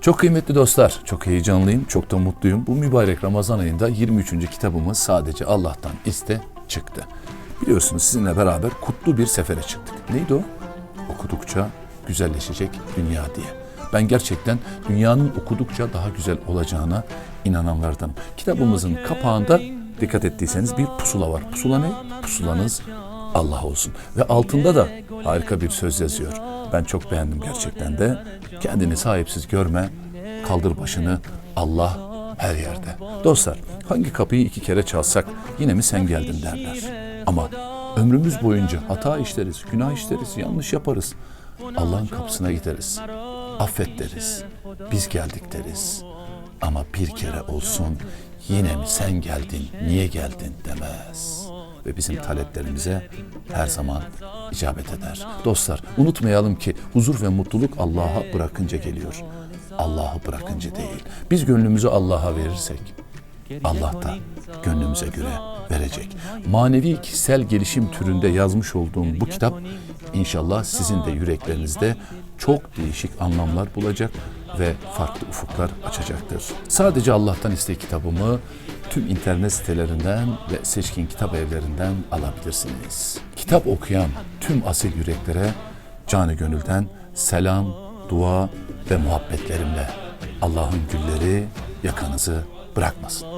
Çok kıymetli dostlar, çok heyecanlıyım, çok da mutluyum. Bu mübarek Ramazan ayında 23. kitabımız sadece Allah'tan iste çıktı. Biliyorsunuz sizinle beraber kutlu bir sefere çıktık. Neydi o? Okudukça güzelleşecek dünya diye. Ben gerçekten dünyanın okudukça daha güzel olacağına inananlardanım. Kitabımızın kapağında dikkat ettiyseniz bir pusula var. Pusula ne? Pusulanız Allah olsun. Ve altında da harika bir söz yazıyor. Ben çok beğendim gerçekten de. Kendini sahipsiz görme, kaldır başını Allah her yerde. Dostlar hangi kapıyı iki kere çalsak yine mi sen geldin derler. Ama ömrümüz boyunca hata işleriz, günah işleriz, yanlış yaparız. Allah'ın kapısına gideriz. Affet deriz. Biz geldik deriz. Ama bir kere olsun yine mi sen geldin, niye geldin demez ve bizim taleplerimize her zaman icabet eder. Dostlar unutmayalım ki huzur ve mutluluk Allah'a bırakınca geliyor. Allah'ı bırakınca değil. Biz gönlümüzü Allah'a verirsek Allah da gönlümüze göre verecek. Manevi kişisel gelişim türünde yazmış olduğum bu kitap inşallah sizin de yüreklerinizde çok değişik anlamlar bulacak ve farklı ufuklar açacaktır. Sadece Allah'tan iste kitabımı tüm internet sitelerinden ve seçkin kitap evlerinden alabilirsiniz. Kitap okuyan tüm asil yüreklere canı gönülden selam, dua ve muhabbetlerimle Allah'ın gülleri yakanızı bırakmasın.